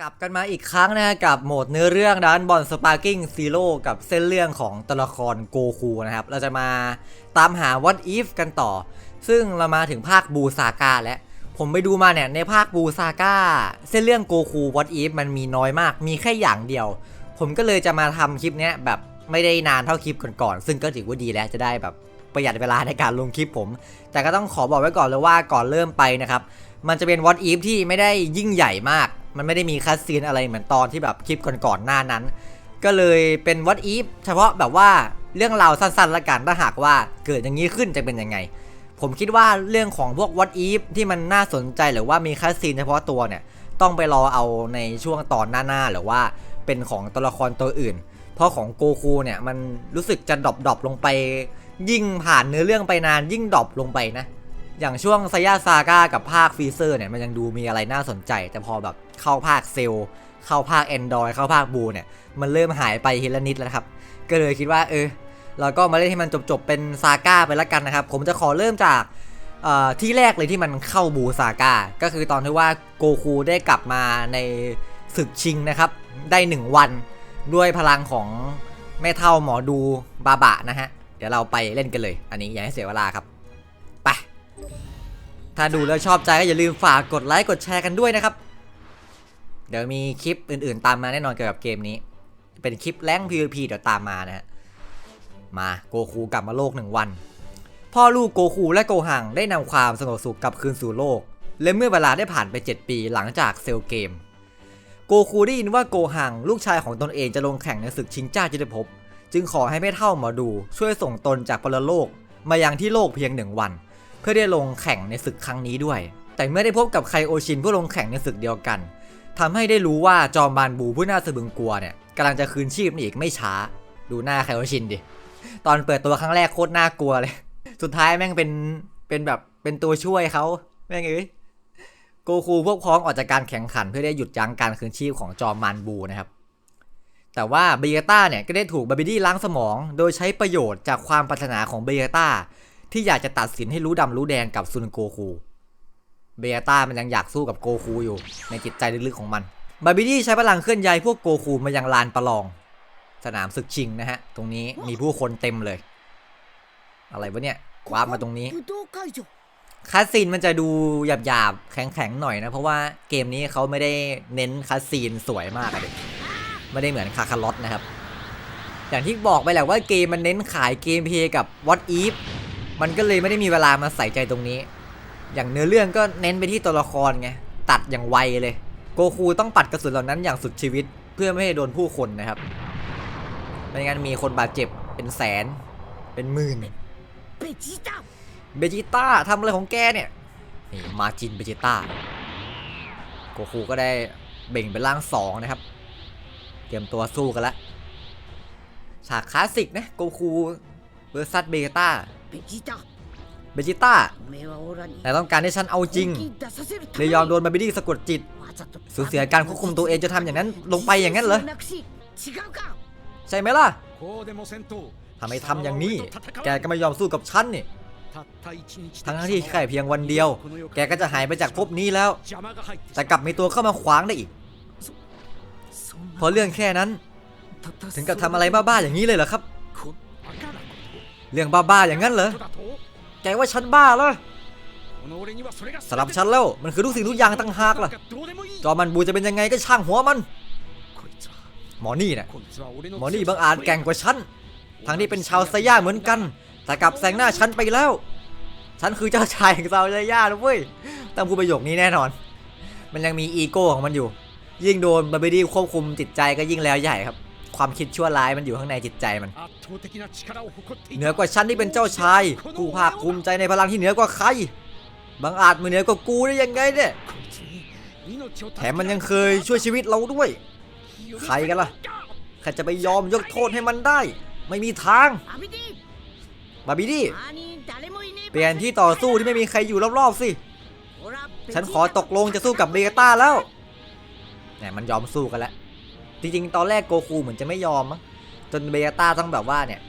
กลับกันมาอีกครั้งนะฮะกับโหมดเนื้อเรื่องด้านบอลสปาร์กิ้งซีโร่กับเส้นเรื่องของตัวละครโกคูนะครับ เราจะมาตามหา What If กันต่อ ซึ่งเรามาถึงภาคบูซาก้าแล้ว ผมไปดูมาเนี่ย ในภาคบูซาก้าเส้นเรื่องโกคู What If มันมีน้อยมาก มีแค่อย่างเดียว ผมก็เลยจะมาทำคลิปเนี้ยแบบไม่ได้นานเท่าคลิปก่อนๆซึ่งก็ถือว่าดีแล้วจะได้แบบประหยัดเวลาในการลงคลิปผม แต่ก็ต้องขอบอกไว้ก่อนเลยว่าก่อนเริ่มไปนะครับมันจะเป็น What If ที่ไม่ได้ยิ่งใหญ่มาก มันไม่ได้มีคัสซีนอะไรเหมือนตอนที่แบบคลิปก่อนๆหน้านั้น ก็เลยเป็น What If เฉพาะแบบว่าเรื่องราวสั้นๆละกันถ้าหากว่าเกิดอย่างนี้ขึ้นจะเป็นยังไง ผมคิดว่าเรื่องของพวก What If ที่มันน่าสนใจหรือว่ามีคัสซีนเฉพาะตัวเนี่ยต้องไปรอเอาในช่วงตอนหน้าๆหรือว่าเป็นของตัวละครตัวอื่น เพราะของโกคูเนี่ยมันรู้สึกจะดรอปดรอปลงไป ยิ่งผ่านเนื้อเรื่องไปนานยิ่งดรอปลงไปนะ อย่างช่วงไซยาซาก้ากับภาคฟีเซอร์เนี่ยมันยังดูมีอะไรน่าสนใจ แต่พอแบบเข้าภาคเซลเข้าภาคแอนดรอยเข้าภาคบูเนี่ย มันเริ่มหายไปทีละนิดแล้วครับ ก็เลยคิดว่าเออเราก็มาเล่นให้มันจบๆเป็นซาก้าไปล้วกันนะครับ ผมจะขอเริ่มจากที่แรกเลยที่มันเข้าบูซาก้าก็คือตอนที่ว่าโกคูได้กลับมาในศึกชิงนะครับ ได้ 1 วันด้วยพลังของแม่เท่าหมอดูบาบะนะฮะ เดี๋ยวเราไปเล่นกันเลย อันนี้อย่าให้เสียเวลาครับ ถ้าดูแล้วชอบใจก็อย่าลืมฝากกดไลค์กดแชร์กันด้วยนะครับ เดี๋ยวมีคลิปอื่นๆ ตามมาแน่นอนเกี่ยวกับเกมนี้ เป็นคลิปแรง PVP เดี๋ยวตามมานะฮะ มาโกคูกลับมาโลกหนึ่งวัน พ่อลูกโกคูและโกหังได้นำความสงบสุขกลับคืนสู่โลก และเมื่อเวลาได้ผ่านไป 7 ปีหลังจากเซลเกม โกคูได้ยินว่าโกหังลูกชายของตนเองจะลงแข่งในศึกชิงจ้าจิตภพจึงขอให้แม่เท่าหมอดูช่วยส่งตนจากปรโลกมายังที่โลกเพียงหนึ่งวัน เพื่อได้ลงแข่งในศึกครั้งนี้ด้วย แต่เมื่อได้พบกับไคโอชินผู้ลงแข่งในศึกเดียวกันทำให้ได้รู้ว่าจอมบานบูผู้น่าสะบึงกลัวเนี่ยกำลังจะคืนชีพนี่อีกไม่ช้า ดูหน้าไคโอชินดิ ตอนเปิดตัวครั้งแรกโคตรน่ากลัวเลย สุดท้ายแม่งเป็นเป็นแบบเป็นตัวช่วยเขาแม่งเอ้ยโกคูพวกพ้องออกจากการแข่งขันเพื่อได้หยุดยั้งการคืนชีพของจอมมานบูนะครับ แต่ว่าเบเกต้าเนี่ยก็ได้ถูกบาบิดี้ล้างสมอง โดยใช้ประโยชน์จากความปรารถนาของเบเกต้า ที่อยากจะตัดสินให้รู้ดำรู้แดงกับซุนโกคู เบียต้ามันยังอยากสู้กับโกคูอยู่ ในจิตใจลึกๆของมัน บาบิดี้ใช้พลังเคลื่อนย้ายพวกโกคูมายังลานประลอง สนามศึกชิงนะฮะ ตรงนี้มีผู้คนเต็มเลย อะไรวะเนี่ยคว้ามาตรงนี้คาสซีนมันจะดูหยาบๆ แข็งๆ หน่อยนะ เพราะว่าเกมนี้เขาไม่ได้เน้นคาสซีนสวยมากเลยไม่ได้เหมือนคาคาลอตนะครับ อย่างที่บอกไปแหละว่าเกมมันเน้นขายเกมเพย์กับวอตอีฟ มันก็เลยไม่ได้มีเวลามาใส่ใจตรงนี้ อย่างเนื้อเรื่องก็เน้นไปที่ตัวละครไง ตัดอย่างไวเลย โกคูต้องปัดกระสุนเหล่านั้นอย่างสุดชีวิต เพื่อไม่ให้โดนผู้คนนะครับ ไม่งั้นมีคนบาดเจ็บเป็นแสน เป็นหมื่น เบจิต้า เบจิต้าทำอะไรของแกเนี่ย นี่มาจินเบจิต้า โกคูก็ได้เบ่งเป็นร่างสองนะครับ เตรียมตัวสู้กันละ ฉากคลาสสิกนะ โกคูเวอร์ซัสเบจิต้า เบจิต้าแต่ต้องการให้ฉันเอาจริงเลยยอมโดนมาร์บี้ดี้สะกดจิต สูญเสียการควบคุมตัวเองจะทำอย่างนั้นลงไปอย่างนั้นเหรอ ใช่ไหมล่ะทำไมทำอย่างนี้ แกก็ไม่ยอมสู้กับฉันนี่ทั้งที่แค่เพียงวันเดียว แกก็จะหายไปจากภพนี้แล้ว แต่กลับมีตัวเข้ามาขวางได้อีก เพราะเรื่องแค่นั้น ถึงกับทำอะไรบ้าๆอย่างนี้เลยเหรอครับ เรื่องบ้าๆอย่างนั้นเหรอแกว่าฉันบ้าเหรอสำหรับฉันแล้วมันคือทุกสิ่งทุกอย่างตั้งหากล่ะจอมันบูจะเป็นยังไงก็ช่างหัวมัน หมอนี่นะหมอนี่บางอาจแก่งกว่าฉันทั้งที่เป็นชาวไซย่าเหมือนกัน แต่กลับแซงหน้าฉันไปแล้ว ฉันคือเจ้าชายของชาวไซย่านะเว้ยต้องพูดประโยคนี้แน่นอน มันยังมีอีโก้ของมันอยู่ ยิ่งโดนบาร์บี้ควบคุมจิตใจก็ยิ่งแล้วใหญ่ครับ ความคิดชั่วร้ายมันอยู่ข้างในจิตใจมัน เหนือกว่าฉันที่เป็นเจ้าชาย กูภาคภูมิใจในพลังที่เหนือกว่าใครบางอาจมือเหนือกว่ากูได้ยังไงเนี่ยแถมมันยังเคยช่วยชีวิตเราด้วย ใครกันล่ะใครจะไปยอมยกโทษให้มันได้ ไม่มีทางบาบิดี้เปลี่ยนที่ต่อสู้ที่ไม่มีใครอยู่รอบๆสิ ฉันขอตกลงจะสู้กับเบต้าแล้วเนี่ยมันยอมสู้กันแล้ว จริงๆ ตอนแรกโกคูเหมือนจะไม่ยอมมั้งจนเบต้าต้องแบบว่าเนี่ย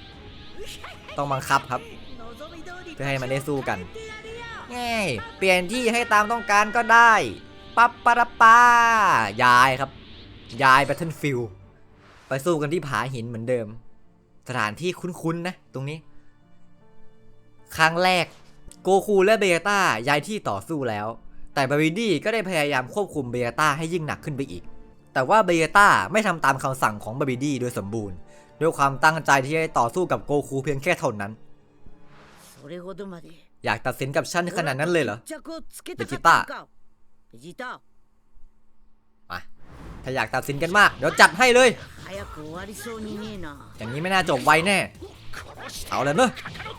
ต้องบังคับครับ เพื่อให้มันได้สู้กันง่ายเปลี่ยนที่ให้ตามต้องการก็ได้ปั๊บปะระปายายครับ ย้ายแบทเทิลฟิลไปสู้กันที่ผาหินเหมือนเดิม สถานที่คุ้นๆนะ ตรงนี้ ครั้งแรกโกคูและเบต้าย้ายที่ต่อสู้แล้ว แต่บาวิดี้ก็ได้พยายามควบคุมเบต้าให้ยิ่งหนักขึ้นไปอีก แต่ว่าเบเยต้าไม่ทำตามคำสั่งของบาบิดี้โดยสมบูรณ์ ด้วยความตั้งใจที่จะต่อสู้กับโกคูเพียงแค่เท่านั้น อยากตัดสินกับฉันขนาดนั้นเลยเหรอเบจิต้ามาถ้าอยากตัดสินกันมาก เดี๋ยวจัดให้เลย อย่างนี้ไม่น่าจบไวแน่ เอาเลยเนอะ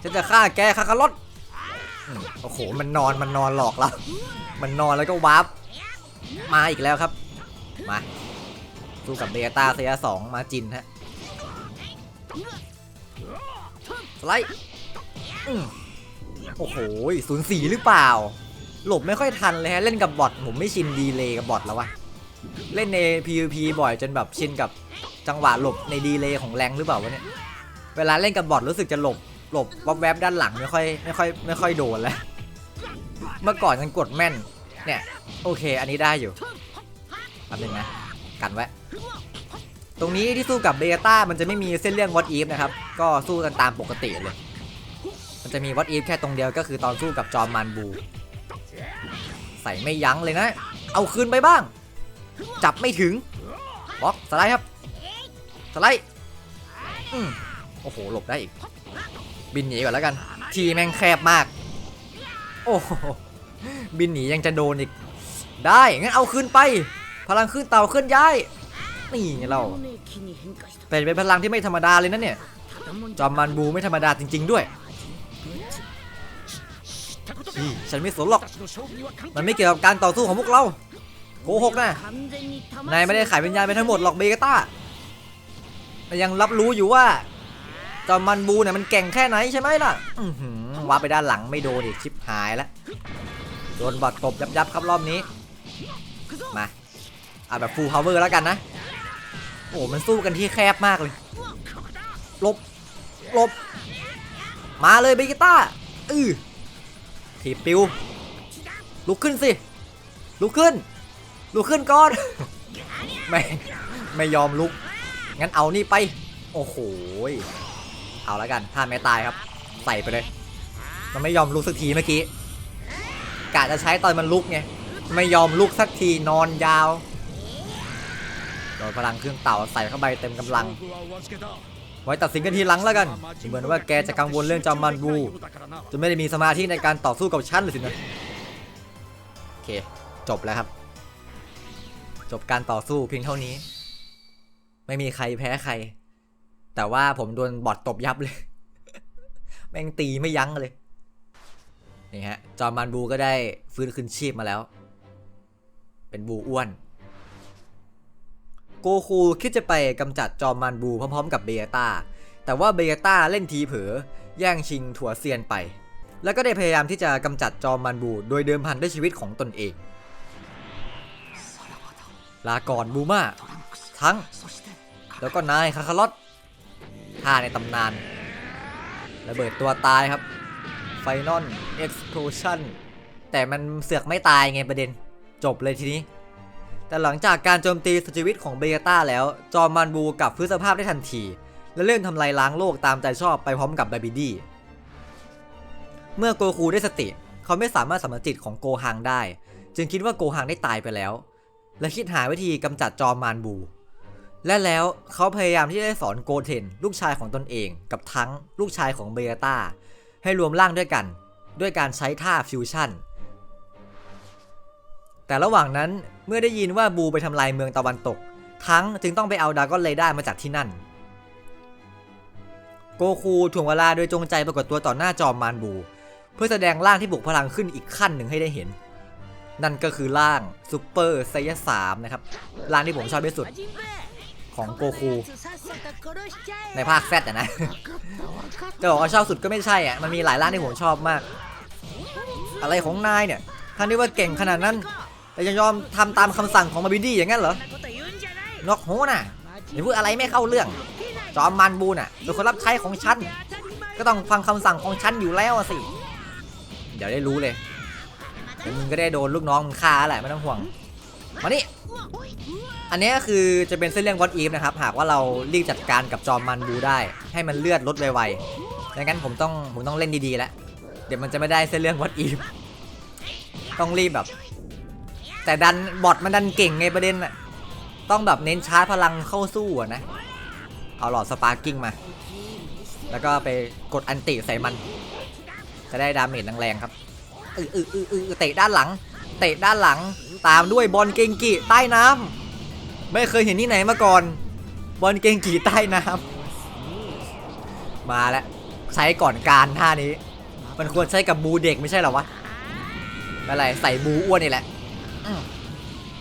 ฉันจะฆ่าแกคาคารถโอ้โห มันนอน มันนอนหลอกเรา มันนอนแล้วก็วาร์ป มาอีกแล้วครับ มา สู้กับเบต้าเซียสองมาจินฮะสไลด์โอ้โหศูนย์สี่หรือเปล่า หลบไม่ค่อยทันเลยฮะ เล่นกับบอทผมไม่ชินดีเลย์กับบอทแล้ววะ เล่นใน PVP บ่อยจนแบบชินกับจังหวะหลบในดีเลย์ของแรงหรือเปล่าวะเนี่ย เวลาเล่นกับบอทรู้สึกจะหลบ หลบวับแวบด้านหลังไม่ค่อยไม่ค่อยไม่ค่อยโดนแล้ว เมื่อก่อนฉันกดแม่น เนี่ย โอเค อันนี้ได้อยู่แป๊บนึงนะ กันไว้ ตรงนี้ที่สู้กับเบต้ามันจะไม่มีเส้นเรื่องวอตอีฟนะครับ ก็สู้กันตามปกติเลย มันจะมีวอตอีฟแค่ตรงเดียวก็คือตอนสู้กับจอมมานบู ใส่ไม่ยั้งเลยนะ เอาคืนไปบ้าง จับไม่ถึงบล็อกสไลด์ครับ สไลด์โอ้โห หลบได้อีก บินหนีก่อนแล้วกัน ทีแม่งแคบมาก โอ้โห บินหนียังจะโดนอีก ได้ งั้นเอาคืนไป พลังขึ้นเต่าเคลื่อนย้าย นี่ไงเรา เป็นเป็นพลังที่ไม่ธรรมดาเลยนะเนี่ย จอมมันบูไม่ธรรมดาจริง ๆ ด้วยฉันไม่สนหรอก มันไม่เกี่ยวกับการต่อสู้ของพวกเราโกหกนะ นายไม่ได้ขายวิญญาณไปทั้งหมดหรอกเบกต้ายังรับรู้อยู่ว่าจอมมันบูเนี่ยมันเก่งแค่ไหนใช่ไหมล่ะว้าไปด้านหลังไม่โดนอีกชิปหายแล้ว โดนบอดตบยับๆครับรอบนี้ มา อาแบบฟูลพาวเวอร์แล้วกันนะ โอ้มันสู้กันที่แคบมากเลยหลบหลบ มาเลยเบต้าอือถีบปิว ลุกขึ้นสิ ลุกขึ้น ลุกขึ้นก่อน ไม่ ไม่ยอมลุก งั้นเอานี่ไป โอ้โหยเอาแล้วกันถ้าไม่ตายครับ ใส่ไปเลย มันไม่ยอมลุกสักทีเมื่อกี้กะจะใช้ตอนมันลุกไง ไม่ยอมลุกสักทีนอนยาวโดนพลังเครื่องเต่าใส่เข้าไปเต็มกำลัง ไว้ตัดสินกันทีหลังแล้วกัน เหมือนว่าแกจะกังวลเรื่องจอมมันบูจะไม่ได้มีสมาธิในการต่อสู้กับชั้นเลยสินะโอเค จบแล้วครับ จบการต่อสู้เพียงเท่านี้ ไม่มีใครแพ้ใคร แต่ว่าผมโดนบอดตบยับเลย แม่งตีไม่ยั้งเลยนี่ฮะจอมมันบูก็ได้ฟื้นคืนชีพมาแล้ว เป็นบูอ้วน โกคูคิดจะไปกำจัดจอมมันบูพร้อมๆกับเบต้า แต่ว่าเบต้าเล่นทีเผลอแย่งชิงถั่วเซียนไป แล้วก็ได้พยายามที่จะกำจัดจอมมันบู โดยเดิมพันด้วยชีวิตของตนเอง ลาก่อนบูมาทั้ง แล้วก็นายคาคาลอตท่าในตำนานระเบิดตัวตายครับไฟนอลเอ็กซ์โพชันแต่มันเสือกไม่ตายไงประเด็น จบเลยทีนี้ แต่หลังจากการโจมตีสุชีวิตของเบต้าแล้ว จอมมันบูกลับฟื้นสภาพได้ทันที และเริ่มทำลายล้างโลกตามใจชอบไปพร้อมกับบาบิดี้เมื่อโกคูได้สติ เขาไม่สามารถสำนึกจิตของโกฮังได้ จึงคิดว่าโกฮังได้ตายไปแล้ว และคิดหาวิธีกำจัดจอมมานบู และแล้วเขาพยายามที่จะสอนโกเทน ลูกชายของตนเอง กับทั้งลูกชายของเบต้าให้รวมร่างด้วยกัน ด้วยการใช้ท่าฟิวชั่น แต่ระหว่างนั้นเมื่อได้ยินว่าบูไปทำลายเมืองตะวันตก ทั้งจึงต้องไปเอาดากอนเลด้ามาจากที่นั่น โกคูถ่วงเวลาโดยจงใจปรากฏตัวต่อหน้าจอมมารบู เพื่อแสดงร่างที่บุกพลังขึ้นอีกขั้นหนึ่งให้ได้เห็น นั่นก็คือร่างซูเปอร์ไซยสามนะครับร่างที่ผมชอบที่สุดของโกคู ในภาคแซดนะจะบอกว่าชอบสุดก็ไม่ใช่อะมันมีหลายร่างที่ผมชอบมาก อะไรของนายเนี่ยท่านที่ว่าเก่งขนาดนั้น แต่ยังยอมทำตามคำสั่งของมาบิดี้อย่างนั้นเหรอนกหูน่ะอย่าพูดอะไรไม่เข้าเรื่อง จอมมันบูน่ะเป็นคนรับใช้ของฉัน ก็ต้องฟังคำสั่งของฉันอยู่แล้วสิ เดี๋ยวได้รู้เลยมึงก็ได้โดนลูกน้องมึงฆ่าแหละไม่ต้องห่วง มานี่ อันนี้ก็คือจะเป็นเส้นเรื่องวอนอีฟนะครับ หากว่าเรารีบจัดการกับจอมมันบูได้ ให้มันเลือดลดไวๆดังนั้นผมต้องผมต้องเล่นดีๆแล้ว เดี๋ยวมันจะไม่ได้เส้นเรื่องวอนอีฟ ต้องรีบแบบ แต่ดันบอทมันดันเก่งไงประเด็นอะต้องแบบเน้นชาร์จพลังเข้าสู้อะนะ เอาหลอดสปาร์กิ้งมา แล้วก็ไปกดอันติใส่มัน จะได้ดาเมจแรงๆครับอืออืออืออือเตะด้านหลัง เตะด้านหลัง ตามด้วยบอลเกงกิใต้น้ำไม่เคยเห็นที่ไหนมาก่อน บอลเกงกิใต้น้ำมาแล้วใช้ก่อนการท่านี้ มันควรใช้กับบูเด็กไม่ใช่หรอวะไม่เป็นไรใส่บูอ้วนนี่แหละ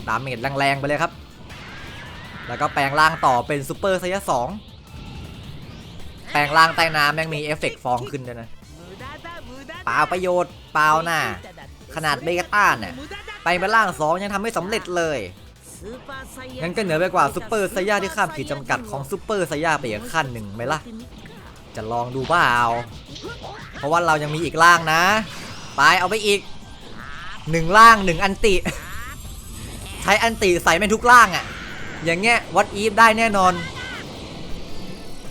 ดาเมจแรงๆไปเลยครับ แล้วก็แปลงร่างต่อเป็นซูเปอร์ไซยะสองแปลงร่างใต้น้ำยังมีเอฟเฟกต์ฟองขึ้นด้วยนะเปล่าประโยชน์เปล่าน่ะ ขนาดเบกต้าเนี่ยไปเป็นร่างสองยังทำไม่สำเร็จเลยงั้นก็เหนือไปกว่าซูเปอร์ไซย่าที่ข้ามขีดจำกัดของซูเปอร์ไซย่าไปอีกขั้นหนึ่งไหมล่ะ จะลองดูเปล่าเพราะว่าเรายังมีอีกร่างนะ ไปเอาไปอีกหนึ่งร่างหนึ่งอันติ ใช้อันติใส่ไม่ทุกร่างอะ่ะ อย่างเงี้ยวัดอีฟได้แน่นอน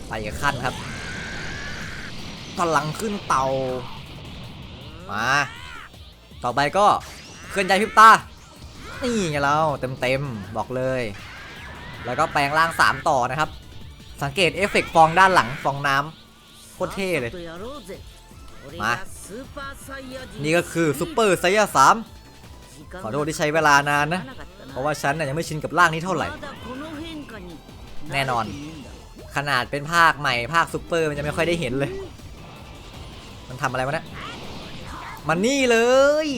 ไปขั้นครับพลังขึ้นเตามา ต่อไปก็เคลื่อนใจพริบตา นี่ไงเราเต็มเต็มบอกเลย แล้วก็แปลงร่าง 3 ต่อนะครับ สังเกตเอฟเฟกฟองด้านหลังฟองน้ำโคตรเท่เลย มา นี่ก็คือซูเปอร์ไซยาสาม ขอโทษที่ใช้เวลานานนะ เพราะว่าฉันน่ะยังไม่ชินกับร่างนี้เท่าไหร่ แน่นอน ขนาดเป็นภาคใหม่ภาคซูเปอร์มันจะไม่ค่อยได้เห็นเลย มันทำอะไรวะเนี่ยมันนี่เลย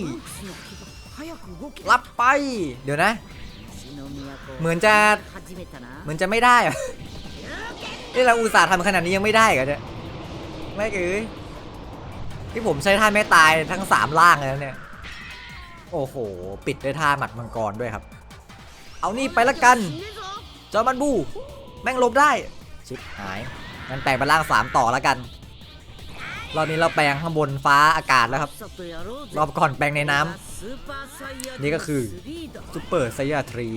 รับไป เดี๋ยวนะ เหมือนจะเหมือนจะไม่ได้อะนี่เราอุตส่าห์ทำขนาดนี้ยังไม่ได้เหรอเนี่ยไม่เอ้ยที่ผมใช้ท่าแม่ตายทั้งสามล่างเลยเนี่ย โอ้โห ปิดด้วยท่าหมัดมังกรด้วยครับ เอานี่ไปละกันจอมันบู แม่งลบได้ ชิบหายงั้นแปลงเป็นร่างสามต่อล้วกัน รอบนี้เราแปลงข้างบนฟ้าอากาศแล้วครับ รอบก่อนแปลงในน้ำนี่ก็คือซูเปอร์ไซยาทรี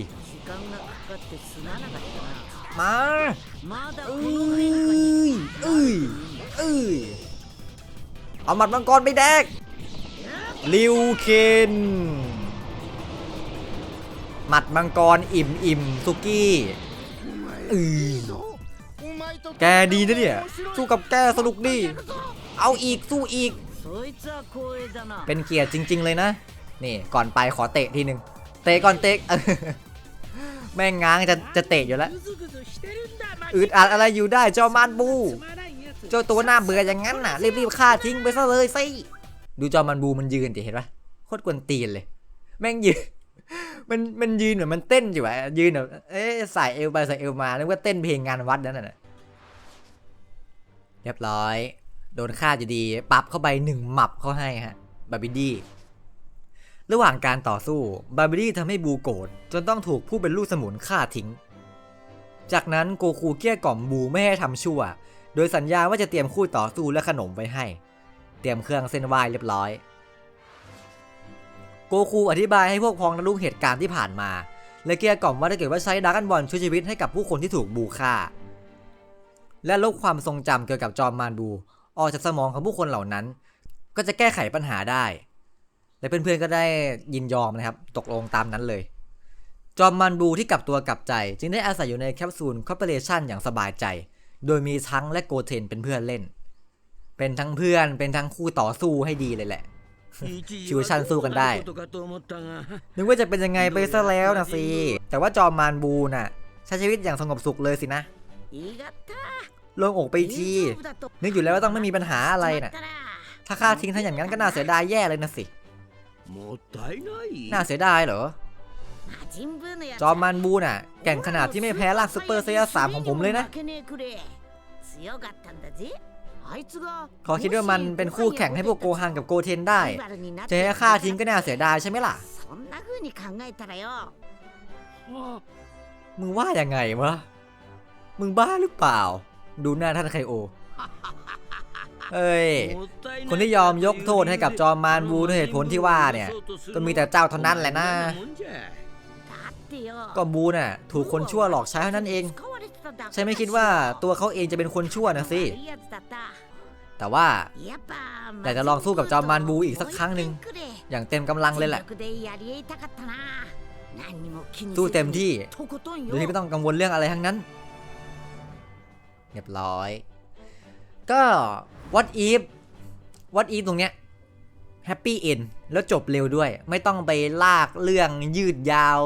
มาเอ้ยเอ้ยเอ้ยเอาหมัดมังกรไปแดก ลิวเคนหมัดมังกรอิ่มอิ่มสุกี้เอ้ยแกดีนะเนี่ย สู้กับแกสนุกดี เอาอีกสู้อีก เป็นเกียรติจริง ๆ เลยนะ นี่ก่อนไปขอเตะทีหนึ่งเตะก่อนเตะแม่งง้างจะจะเตะอยู่แล้ว อึดอัดอะไรอยู่ได้เจ้ามานบู เจ้าตัวหน้าเบื่ออย่างนั้นน่ะรีบๆฆ่าทิ้งไปซะเลยสิ ดูจอมันบูมันยืนดิเห็นปะโคตรกวนตีนเลย แม่งยืน มันมันยืนเหมือนมันเต้นอยู่อะยืนแบบเอ๊ะใส่เอวไปใส่เอวมานึกว่าเต้นเพลงงานวัดนั่นน่ะเรียบร้อย โดนฆ่าอยู่ดีปรับเข้าไปหนึ่งหมับเขาให้ฮะบาบิดี้ระหว่างการต่อสู้บาบิดี้ทำให้บูโกรธจนต้องถูกผู้เป็นลูกสมุนฆ่าทิ้ง จากนั้นโกคูเกี้ยกล่อมบูไม่ให้ทำชั่ว โดยสัญญาว่าจะเตรียมคู่ต่อสู้และขนมไว้ให้ ตรียมเครื่องเส้นไหว้เรียบร้อย โกคูอธิบายให้พวกพ้องนักลุกเหตุการณ์ที่ผ่านมาและเกลียกล่อมว่าถ้าเกิดว่าใช้ดารากันบอลช่วยชีวิตให้กับผู้คนที่ถูกบูฆ่า และลบความทรงจำเกี่ยวกับจอมมารบูออกจากสมองของผู้คนเหล่านั้น ก็จะแก้ไขปัญหาได้ และเพื่อนๆก็ได้ยินยอมนะครับ ตกลงตามนั้นเลย จอมมันบูที่กลับตัวกลับใจ จึงได้อาศัยอยู่ในแคปซูลคอร์ปอเรชันอย่างสบายใจ โดยมีทั้งและโกเทนเป็นเพื่อนเล่น เป็นทั้งเพื่อนเป็นทั้งคู่ต่อสู้ให้ดีเลยแหละฟิวชั่นสู้กันได้ นึกว่าจะเป็นยังไงไปซะแล้วนะสิ แต่ว่าจอมมารบูน่ะ ใช้ชีวิตอย่างสงบสุขเลยสินะโลงอกไปที นึกอยู่แล้วว่าต้องไม่มีปัญหาอะไรน่ะ ถ้าฆ่าทิ้งถ้าอย่างนั้นก็น่าเสียดายแย่เลยนะสิ น่าเสียดายเหรอ จอมมันบูน่ะ แก่งขนาดที่ไม่แพ้ร่างซูเปอร์ไซย่าสามของผมเลยนะ ขอคิดว่ามันเป็นคู่แข่งให้พวกโกฮังกับโกเทนได้จะให้ฆ่าทิ้งก็น่าเสียดายใช่ไหมล่ะมึงว่าอย่างไงวะ มึงบ้าหรือเปล่า ดูหน้าท่านไคโอ เอ้ย คนที่ยอมยกโทษให้กับจอมมารบูด้วยเหตุผลที่ว่าเนี่ย ก็มีแต่เจ้าเท่านั้นแหละนะ ก็บูน่ะ ถูกคนชั่วหลอกใช้เท่านั้นเอง ฉันไม่คิดว่าตัวเขาเองจะเป็นคนชั่วนะสิแต่ว่าอยากจะลองสู้กับจอมมารบูอีกสักครั้งหนึ่งอย่างเต็มกำลังเลยแหละสู้เต็มที่โดยที่ไม่ต้องกังวลเรื่องอะไรทั้งนั้นเรียบร้อย ก็ what if what if ตรงเนี้ย happy end แล้วจบเร็วด้วย ไม่ต้องไปลากเรื่องยืดยาว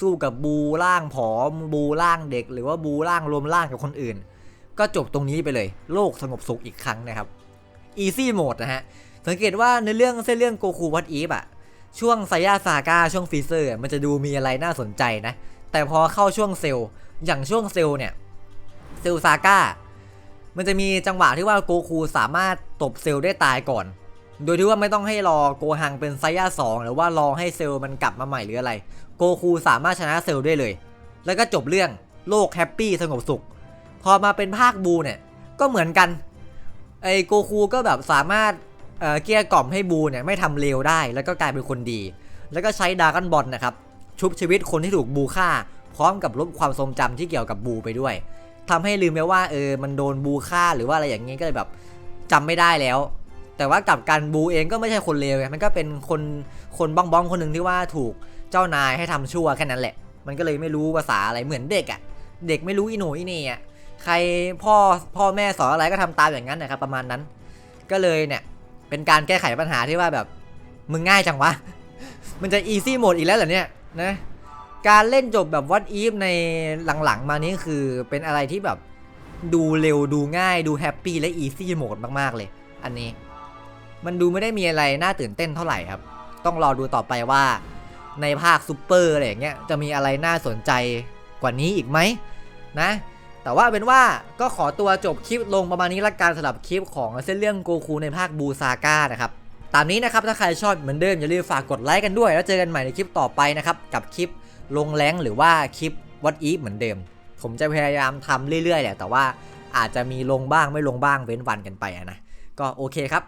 สู้กับบูร่างผอมบูร่างเด็ก หรือว่าบูร่างรวมร่างกับคนอื่น ก็จบตรงนี้ไปเลย โลกสงบสุขอีกครั้งนะครับ easy mode นะฮะ สังเกตว่าในเรื่องเส้นเรื่องโกคูวัตอีฟอะช่วงไซยาซาก้าช่วงฟีเซอร์มันจะดูมีอะไรน่าสนใจนะ แต่พอเข้าช่วงเซลอย่างช่วงเซลเนี่ยเซลซาก้ามันจะมีจังหวะที่ว่าโกคูสามารถตบเซลได้ตายก่อน โดยที่ว่าไม่ต้องให้รอโกฮังเป็นไซยาสองหรือว่ารอให้เซลล์มันกลับมาใหม่หรืออะไร โกคูสามารถชนะเซลล์ได้เลย แล้วก็จบเรื่องโลกแฮปปี้สงบสุข พอมาเป็นภาคบูเนี่ยก็เหมือนกันไอโกคูก็แบบสามารถเเกลี้ยกล่อมให้บูเนี่ยไม่ทำเลวได้ แล้วก็กลายเป็นคนดี แล้วก็ใช้ดราก้อนบอลนะครับชุบชีวิตคนที่ถูกบูฆ่า พร้อมกับลบความทรงจำที่เกี่ยวกับบูไปด้วยทำให้ลืมไปว่าเออมันโดนบูฆ่าหรือว่าอะไรอย่างงี้ก็เลยแบบจำไม่ได้แล้ว แต่ว่ากับการบูเองก็ไม่ใช่คนเลวไงมันก็เป็นคนคนบ้องบ้องๆคนหนึ่งที่ว่าถูกเจ้านายให้ทำชั่วแค่นั้นแหละ มันก็เลยไม่รู้ภาษาอะไรเหมือนเด็กอะ่ะ เด็กไม่รู้อีโหนอีเหน่อะใครพ่อพ่อแม่สอนอะไรก็ทำตามอย่างนั้นนะครับประมาณนั้น ก็เลยเนี่ยเป็นการแก้ไขปัญหาที่ว่าแบบมึงง่ายจังวะ มันจะอีซี่โหมดอีกแล้วเหรอเนี่ยนะการเล่นจบแบบวัดอีฟในหลังๆ มานี้คือเป็นอะไรที่แบบดูเร็วดูง่ายดูแฮปปี้และอีซี่โหมดมากๆเลย อันนี้ มันดูไม่ได้มีอะไรน่าตื่นเต้นเท่าไหร่ครับ ต้องรอดูต่อไปว่า ในภาคซูเปอร์อะไรอย่างเงี้ยจะมีอะไรน่าสนใจกว่านี้อีกไหมนะ แต่ว่าเป็นว่าก็ขอตัวจบคลิปลงประมาณนี้ละกันสำหรับคลิปของเส้นเรื่องโกคูในภาคบูซาก้านะครับตามนี้นะครับถ้าใครชอบเหมือนเดิมอย่าลืมฝากกดไลค์กันด้วย แล้วเจอกันใหม่ในคลิปต่อไปนะครับกับคลิปลงแรงหรือว่าคลิปวัดอีฟเหมือนเดิม ผมจะพยายามทำเรื่อยๆแหละแต่ว่าอาจจะมีลงบ้างไม่ลงบ้างเว้นวันกันไปนะก็โอเคครับ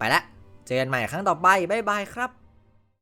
ไปละ เจอกันใหม่ครั้งต่อไป บ๊ายบายครับ